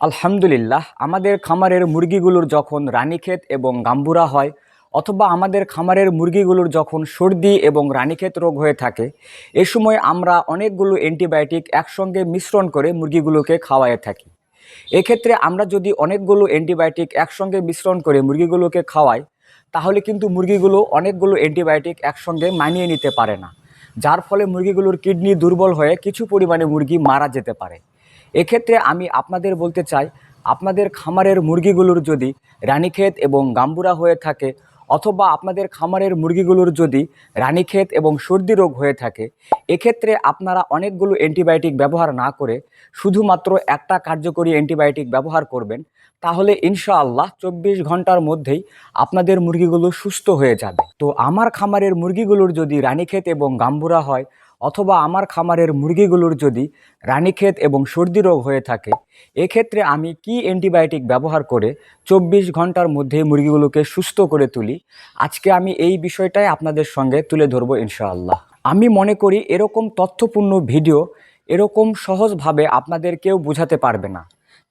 আলহামদুলিল্লাহ, আমাদের খামারের মুরগিগুলোর যখন রানীক্ষেত এবং গাম্বুরা হয়, অথবা আমাদের খামারের মুরগিগুলোর যখন সর্দি এবং রানীক্ষেত রোগ হয়ে থাকে, এ সময় আমরা অনেকগুলো অ্যান্টিবায়োটিক একসঙ্গে মিশ্রণ করে মুরগিগুলোকে খাওয়ায়ে থাকি। এক্ষেত্রে আমরা যদি অনেকগুলো অ্যান্টিবায়োটিক একসঙ্গে মিশ্রণ করে মুরগিগুলোকে খাওয়াই, তাহলে কিন্তু মুরগিগুলো অনেকগুলো অ্যান্টিবায়োটিক একসঙ্গে মানিয়ে নিতে পারে না, যার ফলে মুরগিগুলোর কিডনি দুর্বল হয়ে কিছু পরিমাণে মুরগি মারা যেতে পারে। এক্ষেত্রে আমি আপনাদের বলতে চাই, আপনাদের খামারের মুরগিগুলোর যদি রানীক্ষেত এবং গাম্বুরা হয়ে থাকে অথবা আপনাদের খামারের মুরগিগুলোর যদি রানীক্ষেত এবং সর্দি রোগ হয়ে থাকে, এক্ষেত্রে আপনারা অনেকগুলো অ্যান্টিবায়োটিক ব্যবহার না করে শুধুমাত্র একটা কার্যকরী অ্যান্টিবায়োটিক ব্যবহার করবেন, তাহলে ইনশাআল্লাহ চব্বিশ ঘণ্টার মধ্যেই আপনাদের মুরগিগুলো সুস্থ হয়ে যাবে। তো আমার খামারের মুরগিগুলোর যদি রানীক্ষেত এবং গাম্বুরা হয় অথবা আমার খামারের মুরগিগুলোর যদি রানীক্ষেত এবং সর্দি রোগ হয়ে থাকে, এক্ষেত্রে আমি কি অ্যান্টিবায়োটিক ব্যবহার করে চব্বিশ ঘণ্টার মধ্যে মুরগিগুলোকে সুস্থ করে তুলি? আজকে আমি এই বিষয়টাই আপনাদের সঙ্গে তুলে ধরবো ইনশাআল্লাহ। আমি মনে করি এরকম তথ্যপূর্ণ ভিডিও এরকম সহজভাবে আপনাদের কেউ বোঝাতে পারবে না।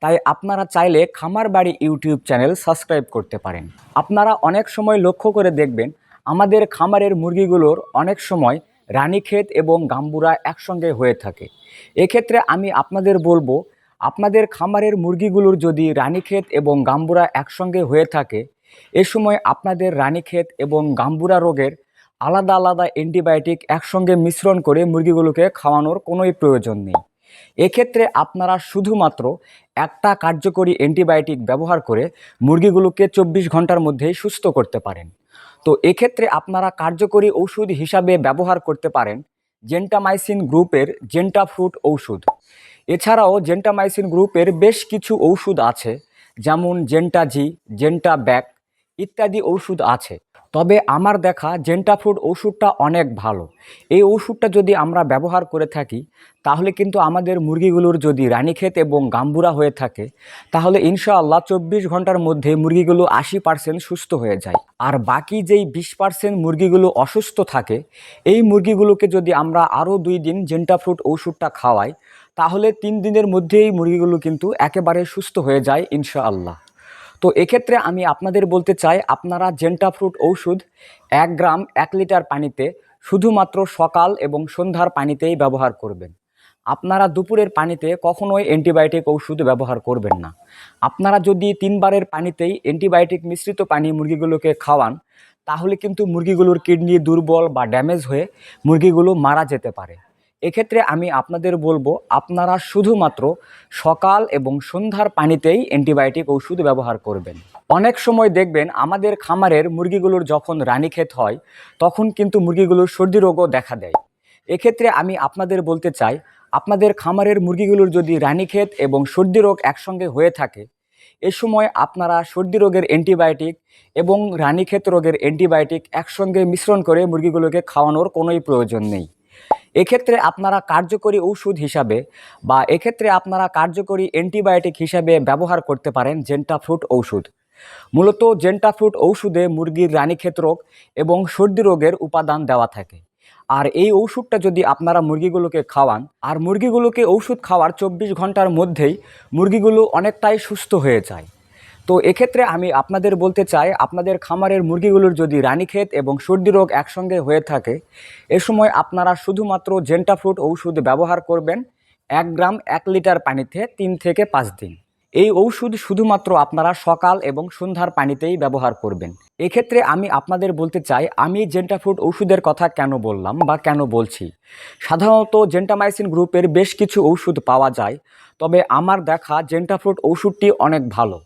তাই আপনারা চাইলে খামার বাড়ি ইউটিউব চ্যানেল সাবস্ক্রাইব করতে পারেন। আপনারা অনেক সময় লক্ষ্য করে দেখবেন, আমাদের খামারের মুরগিগুলোর অনেক সময় রানীক্ষেত এবং গাম্বুরা একসঙ্গে হয়ে থাকে। এক্ষেত্রে আমি আপনাদের বলব, আপনাদের খামারের মুরগিগুলোর যদি রানীক্ষেত এবং গাম্বুরা একসঙ্গে হয়ে থাকে, এ সময় আপনাদের রানীক্ষেত এবং গাম্বুরা রোগের আলাদা আলাদা অ্যান্টিবায়োটিক একসঙ্গে মিশ্রণ করে মুরগিগুলোকে খাওয়ানোর কোনোই প্রয়োজন নেই। এক্ষেত্রে আপনারা শুধুমাত্র একটা কার্যকরী অ্যান্টিবায়োটিক ব্যবহার করে মুরগিগুলোকে চব্বিশ ঘণ্টার মধ্যেই সুস্থ করতে পারেন। তো এক্ষেত্রে আপনারা কার্যকরী ওষুধ হিসাবে ব্যবহার করতে পারেন জেন্টামাইসিন গ্রুপের জেন্টা ফ্রুট ঔষধ। এছাড়াও জেন্টামাইসিন গ্রুপের বেশ কিছু ঔষধ আছে, যেমন জেন্টাজি জেন্টা ব্যাক ইত্যাদি ঔষধ আছে। তবে আমার দেখা জেন্টাফুড ওষুধটা অনেক ভালো। এই ওষুধটা যদি আমরা ব্যবহার করে থাকি, তাহলে কিন্তু আমাদের মুরগিগুলোর যদি রানীক্ষেত এবং গাম্বুরা হয়ে থাকে, তাহলে ইনশাআল্লাহ চব্বিশ ঘণ্টার মধ্যে মুরগিগুলো আশি পার্সেন্ট সুস্থ হয়ে যায়। আর বাকি যেই বিশ পার্সেন্ট মুরগিগুলো অসুস্থ থাকে, এই মুরগিগুলোকে যদি আমরা আরও দুই দিন জেন্টাফ্রুট ওষুধটা খাওয়াই, তাহলে তিন দিনের মধ্যেই মুরগিগুলো কিন্তু একেবারে সুস্থ হয়ে যায় ইনশাআল্লাহ। তো এক্ষেত্রে আমি আপনাদের বলতে চাই, আপনারা জেন্টা ফ্রুট ঔষধ এক গ্রাম, এক লিটার পানিতে শুধুমাত্র সকাল এবং সন্ধ্যার পানিতেই ব্যবহার করবেন। আপনারা দুপুরের পানিতে কখনোই অ্যান্টিবায়োটিক ওষুধ ব্যবহার করবেন না। আপনারা যদি তিনবারের পানিতেই অ্যান্টিবায়োটিক মিশ্রিত পানি মুরগিগুলোকে খাওয়ান, তাহলে কিন্তু মুরগিগুলোর কিডনি দুর্বল বা ড্যামেজ হয়ে মুরগিগুলো মারা যেতে পারে। এক্ষেত্রে আমি আপনাদের বলব, আপনারা শুধুমাত্র সকাল এবং সন্ধ্যার পানিতেই অ্যান্টিবায়োটিক ওষুধ ব্যবহার করবেন। অনেক সময় দেখবেন আমাদের খামারের মুরগিগুলোর যখন রানীক্ষেত হয়, তখন কিন্তু মুরগিগুলোর সর্দি রোগও দেখা দেয়। এক্ষেত্রে আমি আপনাদের বলতে চাই, আপনাদের খামারের মুরগিগুলোর যদি রানীক্ষেত এবং সর্দি রোগ একসঙ্গে হয়ে থাকে, এ সময় আপনারা সর্দি রোগের অ্যান্টিবায়োটিক এবং রানীক্ষেত রোগের অ্যান্টিবায়োটিক একসঙ্গে মিশ্রণ করে মুরগিগুলোকে খাওয়ানোর কোনোই প্রয়োজন নেই। এক্ষেত্রে আপনারা কার্যকরী ওষুধ হিসাবে বা এক্ষেত্রে আপনারা কার্যকরী অ্যান্টিবায়োটিক হিসাবে ব্যবহার করতে পারেন জেন্টা ফ্রুট ঔষধ। মূলত জেন্টা ফ্রুট ঔষধে মুরগির রানীক্ষেত রোগ এবং সর্দি রোগের উপাদান দেওয়া থাকে। আর এই ওষুধটা যদি আপনারা মুরগিগুলোকে খাওয়ান, আর মুরগিগুলোকে ওষুধ খাওয়ার চব্বিশ ঘণ্টার মধ্যেই মুরগিগুলো অনেকটাই সুস্থ হয়ে যায়। তো এক্ষেত্রে আমি আপনাদের বলতে চাই, আপনাদের খামারের মুরগিগুলোর যদি রানীক্ষেত এবং সর্দি রোগ একসঙ্গে হয়ে থাকে, এ সময় আপনারা শুধুমাত্র জেন্টা ফ্রুট ঔষধ ব্যবহার করবেন এক গ্রাম এক লিটার পানিতে তিন থেকে পাঁচ দিন। এই ঔষধ শুধুমাত্র আপনারা সকাল এবং সন্ধ্যার পানিতেই ব্যবহার করবেন। এক্ষেত্রে আমি আপনাদের বলতে চাই, আমি জেন্টাফ্রুট ওষুধের কথা কেন বললাম বা কেন বলছি? সাধারণত জেন্টামাইসিন গ্রুপের বেশ কিছু ওষুধ পাওয়া যায়, তবে আমার দেখা জেন্টাফ্রুট ওষুধটি অনেক ভালো।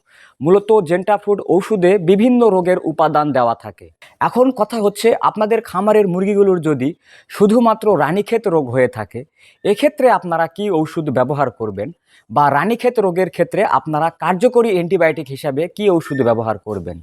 মূলত জেন্টা ফুড ঔষধে বিভিন্ন রোগের উপাদান দেওয়া থাকে। এখন কথা হচ্ছে আপনাদের খামারের মুরগিগুলোর যদি শুধুমাত্র রানীক্ষেত রোগ হয়ে থাকে, এক্ষেত্রে আপনারা কি ওষুধ ব্যবহার করবেন? বা রানীক্ষেত রোগের ক্ষেত্রে আপনারা কার্যকরী অ্যান্টিবায়োটিক হিসাবে কি ওষুধ ব্যবহার করবেন?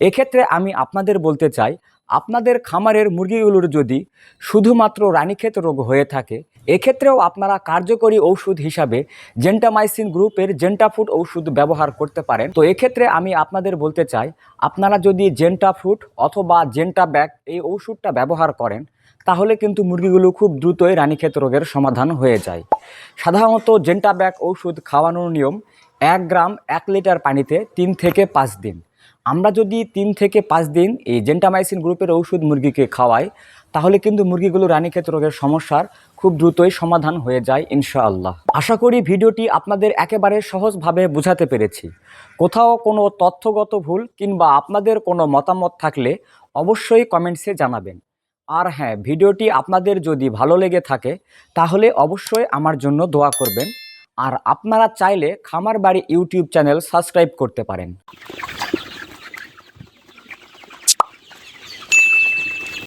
এক্ষেত্রে আমি আপনাদের বলতে চাই আপনাদের খামারের মুরগিগুলোর যদি শুধুমাত্র রানীক্ষেত রোগ হয়ে থাকে, এক্ষেত্রেও আপনারা কার্যকরী ঔষধ হিসাবে জেন্টামাইসিন গ্রুপের জেন্টাফুড ওষুধ ব্যবহার করতে পারেন। তো এক্ষেত্রে আমি আপনাদের বলতে চাই, আপনারা যদি জেন্টাফুড অথবা জেন্টা ব্যাক এই ওষুধটা ব্যবহার করেন, তাহলে কিন্তু মুরগিগুলো খুব দ্রুতই রানীক্ষেত রোগের সমাধান হয়ে যায়। সাধারণত জেন্টা ব্যাক ওষুধ খাওয়ানোর নিয়ম এক গ্রাম এক লিটার পানিতে তিন থেকে পাঁচ দিন। আমরা যদি তিন থেকে পাঁচ দিন এই জেন্টামাইসিন গ্রুপের ঔষধ মুরগিকে খাওয়াই, তাহলে কিন্তু মুরগিগুলো রানীক্ষেত রোগের সমস্যার খুব দ্রুতই সমাধান হয়ে যায় ইনশাআল্লাহ। আশা করি ভিডিওটি আপনাদের একেবারে সহজভাবে বোঝাতে পেরেছি। কোথাও কোনো তথ্যগত ভুল কিংবা আপনাদের কোনো মতামত থাকলে অবশ্যই কমেন্টসে জানাবেন। আর হ্যাঁ ভিডিওটি আপনাদের যদি ভালো লেগে থাকে, তাহলে অবশ্যই আমার জন্য দোয়া করবেন। আর আপনারা চাইলে খামার বাড়ি ইউটিউব চ্যানেল সাবস্ক্রাইব করতে পারেন।